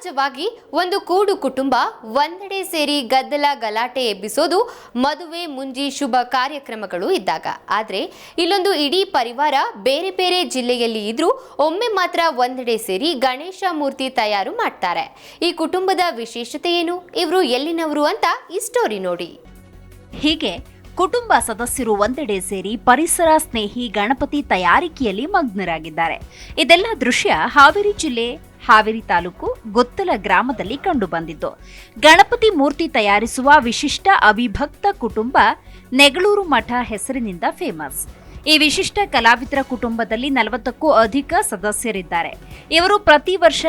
ಸಹಜವಾಗಿ ಒಂದು ಕೂಡು ಕುಟುಂಬ, ಒಂದೆಡೆ ಸೇರಿ ಗದ್ದಲ ಗಲಾಟೆ ಎಬ್ಬಿಸೋದು, ಮದುವೆ ಮುಂಜಿ ಶುಭ ಕಾರ್ಯಕ್ರಮಗಳು ಇದ್ದಾಗ. ಆದರೆ, ಇಲ್ಲೊಂದು ಇಡೀ ಪರಿವಾರ ಬೇರೆ ಬೇರೆ ಜಿಲ್ಲೆಯಲ್ಲಿ ಇದ್ರೂ ಒಮ್ಮೆ ಮಾತ್ರ ಒಂದೆಡೆ ಸೇರಿ ಗಣೇಶ ಮೂರ್ತಿ ತಯಾರು ಮಾಡ್ತಾರೆ. ಈ ಕುಟುಂಬದ ವಿಶೇಷತೆ ಏನು? ಇವರು ಎಲ್ಲಿನವರು ಅಂತ ಈ ಸ್ಟೋರಿ ನೋಡಿ. ಹೀಗೆ ಕುಟುಂಬ ಸದಸ್ಯರು ಒಂದೆಡೆ ಸೇರಿ ಪರಿಸರ ಸ್ನೇಹಿ ಗಣಪತಿ ತಯಾರಿಕೆಯಲ್ಲಿ ಮಗ್ನರಾಗಿದ್ದಾರೆ. ಇದೆಲ್ಲ ದೃಶ್ಯ ಹಾವೇರಿ ಜಿಲ್ಲೆ, ಹಾವೇರಿ ತಾಲೂಕು ಗೊತ್ತಲ ಗ್ರಾಮದಲ್ಲಿ ಕಂಡುಬಂದಿದ್ದು ಗಣಪತಿ ಮೂರ್ತಿ ತಯಾರಿಸುವ ವಿಶಿಷ್ಟ ಅವಿಭಕ್ತ ಕುಟುಂಬ ನೆಗಳೂರು ಮಠ ಹೆಸರಿನಿಂದ ಫೇಮಸ್ ಈ ವಿಶಿಷ್ಟ ಕಲಾವಿದರ ಕುಟುಂಬದಲ್ಲಿ ನಲವತ್ತಕ್ಕೂ ಅಧಿಕ ಸದಸ್ಯರಿದ್ದಾರೆ. ಇವರು ಪ್ರತಿ ವರ್ಷ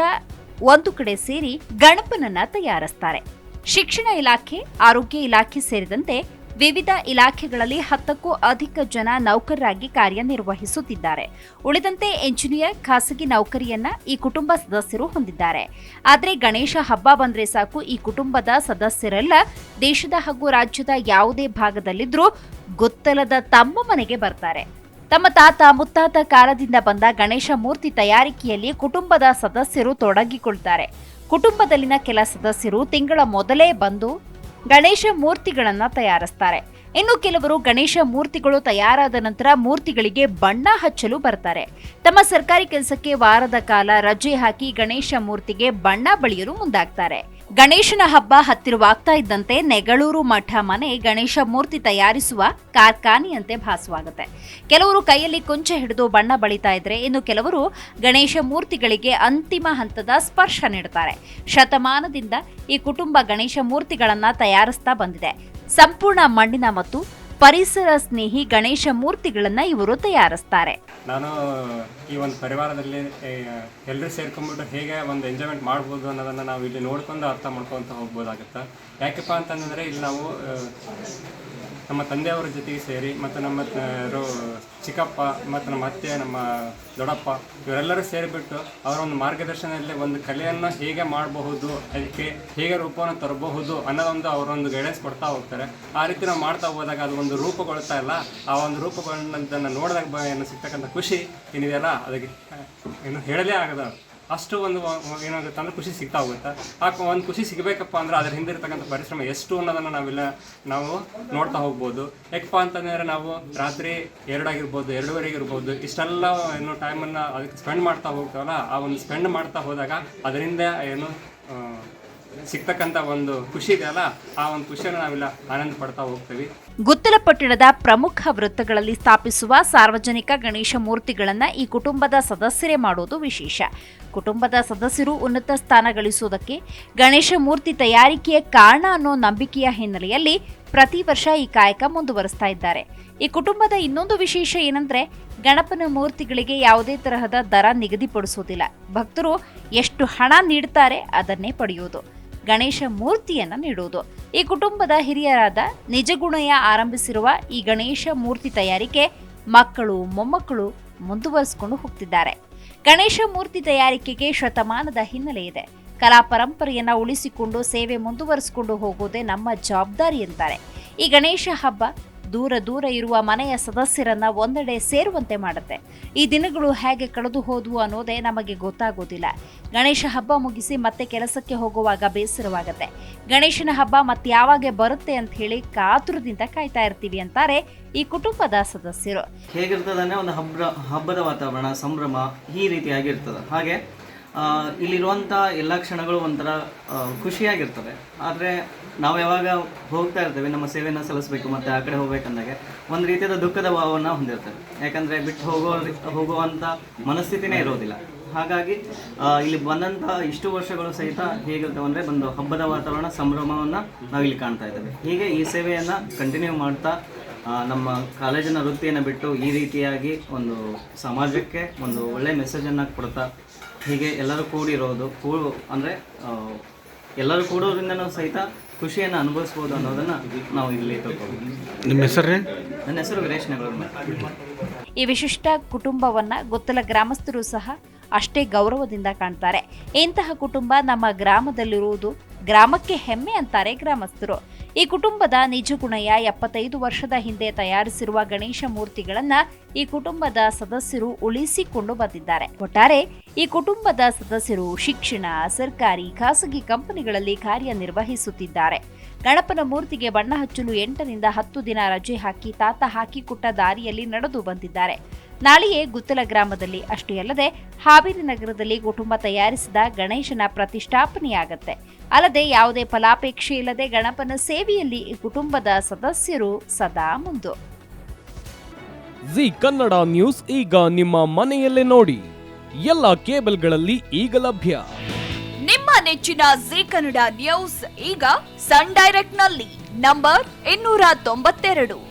ಒಂದು ಕಡೆ ಸೇರಿ ಗಣಪನನ್ನ ತಯಾರಿಸ್ತಾರೆ. ಶಿಕ್ಷಣ ಇಲಾಖೆ, ಆರೋಗ್ಯ ಇಲಾಖೆ ಸೇರಿದಂತೆ ವಿವಿಧ ಇಲಾಖೆಗಳಲ್ಲಿ ಹತ್ತಕ್ಕೂ ಅಧಿಕ ಜನ ನೌಕರರಾಗಿ ಕಾರ್ಯನಿರ್ವಹಿಸುತ್ತಿದ್ದಾರೆ. ಉಳಿದಂತೆ ಎಂಜಿನಿಯರ್, ಖಾಸಗಿ ನೌಕರಿಯನ್ನ ಈ ಕುಟುಂಬ ಸದಸ್ಯರು ಹೊಂದಿದ್ದಾರೆ. ಆದರೆ ಗಣೇಶ ಹಬ್ಬ ಬಂದ್ರೆ ಸಾಕು, ಈ ಕುಟುಂಬದ ಸದಸ್ಯರೆಲ್ಲ ದೇಶದ ಹಾಗೂ ರಾಜ್ಯದ ಯಾವುದೇ ಭಾಗದಲ್ಲಿದ್ರೂ ಗೊತ್ತಲದ ತಮ್ಮ ಮನೆಗೆ ಬರ್ತಾರೆ. ತಮ್ಮ ತಾತ, ಮುತ್ತಾತ ಕಾಲದಿಂದ ಬಂದ ಗಣೇಶ ಮೂರ್ತಿ ತಯಾರಿಕೆಯಲ್ಲಿ ಕುಟುಂಬದ ಸದಸ್ಯರು ತೊಡಗಿಕೊಳ್ತಾರೆ. ಕುಟುಂಬದಲ್ಲಿನ ಕೆಲ ಸದಸ್ಯರು ತಿಂಗಳ ಮೊದಲೇ ಬಂದು ಗಣೇಶ ಮೂರ್ತಿಗಳನ್ನು ತಯಾರಿಸ್ತಾರೆ. ಇನ್ನು ಕೆಲವರು ಗಣೇಶ ಮೂರ್ತಿಗಳು ತಯಾರಾದ ನಂತರ ಮೂರ್ತಿಗಳಿಗೆ ಬಣ್ಣ ಹಚ್ಚಲು ಬರ್ತಾರೆ. ತಮ್ಮ ಸರ್ಕಾರಿ ಕೆಲಸಕ್ಕೆ ವಾರದ ಕಾಲ ರಜೆ ಹಾಕಿ ಗಣೇಶ ಮೂರ್ತಿಗೆ ಬಣ್ಣ ಬಳಿಯಲು ಮುಂದಾಗ್ತಾರೆ. ಗಣೇಶನ ಹಬ್ಬ ಹತ್ತಿರವಾಗ್ತಾ ಇದ್ದಂತೆ ನೆಗಳೂರು ಮಠ ಮನೆ ಗಣೇಶ ಮೂರ್ತಿ ತಯಾರಿಸುವ ಕಾರ್ಖಾನೆಯಂತೆ ಭಾಸವಾಗುತ್ತೆ. ಕೆಲವರು ಕೈಯಲ್ಲಿ ಕೊಂಚ ಹಿಡಿದು ಬಣ್ಣ ಬಳಿತಾ ಇದ್ರೆ ಇನ್ನು ಕೆಲವರು ಗಣೇಶ ಮೂರ್ತಿಗಳಿಗೆ ಅಂತಿಮ ಹಂತದ ಸ್ಪರ್ಶ ನೀಡುತ್ತಾರೆ. ಶತಮಾನದಿಂದ ಈ ಕುಟುಂಬ ಗಣೇಶ ಮೂರ್ತಿಗಳನ್ನ ತಯಾರಿಸ್ತಾ ಬಂದಿದೆ. ಸಂಪೂರ್ಣ ಮಣ್ಣಿನ ಮತ್ತು ಪರಿಸರ ಸ್ನೇಹಿ ಗಣೇಶ ಮೂರ್ತಿಗಳನ್ನ ಇವರು ತಯಾರಿಸ್ತಾರೆ. ನಾನು ಈ ಒಂದು ಪರಿವಾರದಲ್ಲಿ ಎಲ್ಲರೂ ಸೇರ್ಕೊಂಡ್ಬಿಟ್ಟು ಹೇಗೆ ಒಂದು ಎಂಜಾಯ್ಮೆಂಟ್ ಮಾಡ್ಬೋದು ಅನ್ನೋದನ್ನು ನಾವು ಇಲ್ಲಿ ನೋಡ್ಕೊಂಡು ಅರ್ಥ ಮಾಡ್ಕೊತ ಹೋಗ್ಬೋದಾಗುತ್ತೆ. ಯಾಕಪ್ಪ ಅಂತಂದರೆ ಇಲ್ಲಿ ನಾವು ನಮ್ಮ ತಂದೆಯವರ ಜೊತೆಗೆ ಸೇರಿ ಮತ್ತು ನಮ್ಮ ಚಿಕ್ಕಪ್ಪ ಮತ್ತು ನಮ್ಮ ಅತ್ತೆ, ನಮ್ಮ ದೊಡ್ಡಪ್ಪ ಇವರೆಲ್ಲರೂ ಸೇರಿಬಿಟ್ಟು ಅವರ ಒಂದು ಮಾರ್ಗದರ್ಶನದಲ್ಲಿ ಒಂದು ಕಲೆಯನ್ನು ಹೇಗೆ ಮಾಡಬಹುದು, ಅದಕ್ಕೆ ಹೇಗೆ ರೂಪವನ್ನು ತರಬಹುದು ಅನ್ನೋದೊಂದು ಅವರೊಂದು ಗೈಡೆನ್ಸ್ ಕೊಡ್ತಾ ಹೋಗ್ತಾರೆ. ಆ ರೀತಿ ನಾವು ಮಾಡ್ತಾ ಹೋದಾಗ ಅದು ಒಂದು ರೂಪುಗೊಳ್ತಾ ಇಲ್ಲ. ಆ ಒಂದು ರೂಪುಗೊಳ್ಳೋದನ್ನು ನೋಡಿದಾಗ ಏನು ಸಿಗ್ತಕ್ಕಂಥ ಖುಷಿ ಏನಿದೆಯಲ್ಲ, ಅದಕ್ಕೆ ಏನು ಹೇಳಲೇ ಆಗದ ಅಷ್ಟು ಒಂದು ಏನಾಗುತ್ತೆ ಅಂದ್ರೆ ಖುಷಿ ಸಿಗ್ತಾ ಹೋಗುತ್ತೆ ಆ ಒಂದು ಖುಷಿ ಸಿಗಬೇಕಪ್ಪ ಅಂದ್ರೆ ಅದ್ರ ಹಿಂದೆ ಇರ್ತಕ್ಕಂಥ ಪರಿಶ್ರಮ ಎಷ್ಟು ಅನ್ನೋದನ್ನು ನಾವೆಲ್ಲ ನಾವು ನೋಡ್ತಾ ಹೋಗ್ಬೋದು. ಯಾಕಪ್ಪ ಅಂತಂದರೆ ನಾವು ರಾತ್ರಿ ಎರಡಾಗಿರ್ಬೋದು ಎರಡೂವರೆಗೆ ಇರ್ಬೋದು ಇಷ್ಟೆಲ್ಲ ಏನು ಟೈಮನ್ನು ಅದಕ್ಕೆ ಸ್ಪೆಂಡ್ ಮಾಡ್ತಾ ಹೋಗ್ತಾವಲ್ಲ, ಆ ಒಂದು ಸ್ಪೆಂಡ್ ಮಾಡ್ತಾ ಹೋದಾಗ ಅದರಿಂದ ಏನು ಸಿಗ್ತಕ್ಕಂಥ ಒಂದು ಖುಷಿ ಇದೆಯಲ್ಲ ಆ ಒಂದು ಖುಷಿಯನ್ನು ನಾವೆಲ್ಲ ಆನಂದ ಪಡ್ತಾ ಹೋಗ್ತೀವಿ. ಗುತ್ತಲ ಪಟ್ಟಣದ ಪ್ರಮುಖ ವೃತ್ತಗಳಲ್ಲಿ ಸ್ಥಾಪಿಸುವ ಸಾರ್ವಜನಿಕ ಗಣೇಶ ಮೂರ್ತಿಗಳನ್ನ ಈ ಕುಟುಂಬದ ಸದಸ್ಯರೇ ಮಾಡುವುದು ವಿಶೇಷ. ಕುಟುಂಬದ ಸದಸ್ಯರು ಉನ್ನತ ಸ್ಥಾನ ಗಳಿಸುವುದಕ್ಕೆ ಗಣೇಶ ಮೂರ್ತಿ ತಯಾರಿಕೆಯ ಕಾರಣ ಅನ್ನೋ ನಂಬಿಕೆಯ ಹಿನ್ನೆಲೆಯಲ್ಲಿ ಪ್ರತಿ ವರ್ಷ ಈ ಕಾಯಕ ಮುಂದುವರಿಸ್ತಾ ಇದ್ದಾರೆ. ಈ ಕುಟುಂಬದ ಇನ್ನೊಂದು ವಿಶೇಷ ಏನಂದ್ರೆ ಗಣಪನ ಮೂರ್ತಿಗಳಿಗೆ ಯಾವುದೇ ತರಹದ ದರ ನಿಗದಿಪಡಿಸುವುದಿಲ್ಲ. ಭಕ್ತರು ಎಷ್ಟು ಹಣ ನೀಡುತ್ತಾರೆ ಅದನ್ನೇ ಪಡೆಯುವುದು. ಗಣೇಶ ಮೂರ್ತಿಯನ್ನ ನೀಡುವುದು. ಈ ಕುಟುಂಬದ ಹಿರಿಯರಾದ ನಿಜಗುಣಯ್ಯ ಆರಂಭಿಸಿರುವ ಈ ಗಣೇಶ ಮೂರ್ತಿ ತಯಾರಿಕೆ ಮಕ್ಕಳು, ಮೊಮ್ಮಕ್ಕಳು ಮುಂದುವರಿಸಿಕೊಂಡು ಹೋಗ್ತಿದ್ದಾರೆ. ಗಣೇಶ ಮೂರ್ತಿ ತಯಾರಿಕೆಗೆ ಶತಮಾನದ ಹಿನ್ನೆಲೆ ಇದೆ. ಕಲಾ ಪರಂಪರೆಯನ್ನ ಉಳಿಸಿಕೊಂಡು, ಸೇವೆ ಮುಂದುವರಿಸಿಕೊಂಡು ಹೋಗುವುದೇ ನಮ್ಮ ಜವಾಬ್ದಾರಿ ಅಂತಾರೆ ಈ ಗಣೇಶ ಹಬ್ಬ ದೂರ ದೂರ ಇರುವ ಮನೆಯ ಸದಸ್ಯರನ್ನ ಒಂದೆಡೆ ಸೇರುವಂತೆ ಮಾಡುತ್ತೆ. ಈ ದಿನಗಳು ಹೇಗೆ ಕಳೆದು ಹೋದವು ಅನ್ನೋದೇ ನಮಗೆ ಗೊತ್ತಾಗೋದಿಲ್ಲ. ಗಣೇಶ ಹಬ್ಬ ಮುಗಿಸಿ ಮತ್ತೆ ಕೆಲಸಕ್ಕೆ ಹೋಗುವಾಗ ಬೇಸರವಾಗುತ್ತೆ. ಗಣೇಶನ ಹಬ್ಬ ಮತ್ತೆ ಯಾವಾಗ ಬರುತ್ತೆ ಅಂತ ಹೇಳಿ ಕಾತುರದಿಂದ ಕಾಯ್ತಾ ಇರ್ತೀವಿ ಅಂತಾರೆ ಈ ಕುಟುಂಬದ ಸದಸ್ಯರು. ಹೇಗಿರ್ತದೆ ಒಂದು ಹಬ್ಬ ಹಬ್ಬದ ವಾತಾವರಣ, ಸಂಭ್ರಮ ಈ ರೀತಿಯಾಗಿರ್ತದೆ ಹಾಗೆ ಇಲ್ಲಿರುವಂಥ ಎಲ್ಲ ಕ್ಷಣಗಳು ಒಂಥರ ಖುಷಿಯಾಗಿರ್ತವೆ. ಆದರೆ ನಾವು ಯಾವಾಗ ಹೋಗ್ತಾ ಇರ್ತೇವೆ, ನಮ್ಮ ಸೇವೆಯನ್ನು ಸಲ್ಲಿಸಬೇಕು ಮತ್ತು ಆ ಕಡೆ ಹೋಗ್ಬೇಕಂದಾಗ ಒಂದು ರೀತಿಯಾದ ದುಃಖದ ಭಾವವನ್ನು ಹೊಂದಿರ್ತೇವೆ. ಯಾಕಂದರೆ ಬಿಟ್ಟು ಹೋಗೋ ಹೋಗುವಂಥ ಮನಸ್ಥಿತಿನೇ ಇರೋದಿಲ್ಲ. ಹಾಗಾಗಿ ಇಲ್ಲಿ ಬಂದಂಥ ಇಷ್ಟು ವರ್ಷಗಳು ಸಹಿತ ಹೇಗಿರ್ತವೆ ಅಂದರೆ ಒಂದು ಹಬ್ಬದ ವಾತಾವರಣ, ಸಂಭ್ರಮವನ್ನು ಇಲ್ಲಿ ಕಾಣ್ತಾ ಇದ್ದೇವೆ. ಹೀಗೆ ಈ ಸೇವೆಯನ್ನು ಕಂಟಿನ್ಯೂ ಮಾಡ್ತಾ ನಮ್ಮ ಕಾಲೇಜಿನ ವೃತ್ತಿಯನ್ನು ಬಿಟ್ಟು ಈ ರೀತಿಯಾಗಿ ಒಂದು ಸಮಾಜಕ್ಕೆ ಒಂದು ಒಳ್ಳೆಯ ಮೆಸೇಜನ್ನು ಕೊಡ್ತಾ ಹೀಗೆ ಎಲ್ಲರೂ ಕೂಡಿರೋದು ಕೂ ಅಂದರೆ ಎಲ್ಲರೂ ಕೂಡೋದ್ರಿಂದನೂ ಸಹಿತ ಖುಷಿಯನ್ನು ಅನುಭವಿಸ್ಬೋದು ಅನ್ನೋದನ್ನು ನಾವು ಇಲ್ಲಿ ತಿಳ್ಕೊಬೋದು ನಿಮ್ಮ ಹೆಸರು ನನ್ನ ಹೆಸರು ವೀರೇಶ್ ನಗರ ಈ ವಿಶಿಷ್ಟ ಕುಟುಂಬವನ್ನ ಗೊತ್ತಲ ಗ್ರಾಮಸ್ಥರು ಸಹ ಅಷ್ಟೇ ಗೌರವದಿಂದ ಕಾಣ್ತಾರೆ. ಇಂತಹ ಕುಟುಂಬ ನಮ್ಮ ಗ್ರಾಮದಲ್ಲಿರುವುದು ಗ್ರಾಮಕ್ಕೆ ಹೆಮ್ಮೆ ಅಂತಾರೆ ಗ್ರಾಮಸ್ಥರು. ಈ ಕುಟುಂಬದ ನಿಜ ಗುಣಯ್ಯ ಎಪ್ಪತ್ತೈದು ವರ್ಷದ ಹಿಂದೆ ತಯಾರಿಸಿರುವ ಗಣೇಶ ಮೂರ್ತಿಗಳನ್ನ ಈ ಕುಟುಂಬದ ಸದಸ್ಯರು ಉಳಿಸಿಕೊಂಡು ಬಂದಿದ್ದಾರೆ. ಒಟ್ಟಾರೆ ಈ ಕುಟುಂಬದ ಸದಸ್ಯರು ಶಿಕ್ಷಣ, ಸರ್ಕಾರಿ, ಖಾಸಗಿ ಕಂಪನಿಗಳಲ್ಲಿ ಕಾರ್ಯನಿರ್ವಹಿಸುತ್ತಿದ್ದಾರೆ. ಗಣಪನ ಮೂರ್ತಿಗೆ ಬಣ್ಣ ಹಚ್ಚಲು ಎಂಟರಿಂದ ಹತ್ತು ದಿನ ರಜೆ ಹಾಕಿ ತಾತ ಹಾಕಿಕೊಟ್ಟ ದಾರಿಯಲ್ಲಿ ನಡೆದು ಬಂದಿದ್ದಾರೆ. ನಾಳೆಯೇ ಗುತ್ತಲ ಗ್ರಾಮದಲ್ಲಿ ಅಷ್ಟೇ ಅಲ್ಲದೆ ಹಾವೇರಿ ನಗರದಲ್ಲಿ ಕುಟುಂಬ ತಯಾರಿಸಿದ ಗಣೇಶನ ಪ್ರತಿಷ್ಠಾಪನೆಯಾಗತ್ತೆ. ಅಲ್ಲದೆ ಯಾವುದೇ ಫಲಾಪೇಕ್ಷೆ ಇಲ್ಲದೆ ಗಣಪನ ಸೇವೆಯಲ್ಲಿ ಈ ಕುಟುಂಬದ ಸದಸ್ಯರು ಸದಾ ಮುಂದು. ಜಿ ಕನ್ನಡ ನ್ಯೂಸ್ ಈಗ ನಿಮ್ಮ ಮನೆಯಲ್ಲೇ ನೋಡಿ. ಎಲ್ಲ ಕೇಬಲ್ಗಳಲ್ಲಿ ಈಗ ಲಭ್ಯ. ನಿಮ್ಮ ನೆಚ್ಚಿನ ಜಿ ಕನ್ನಡ ನ್ಯೂಸ್ ಈಗ ಸನ್ ಡೈರೆಕ್ಟ್ನಲ್ಲಿ ನಂಬರ್ ಇನ್ನೂರ ತೊಂಬತ್ತೆರಡು.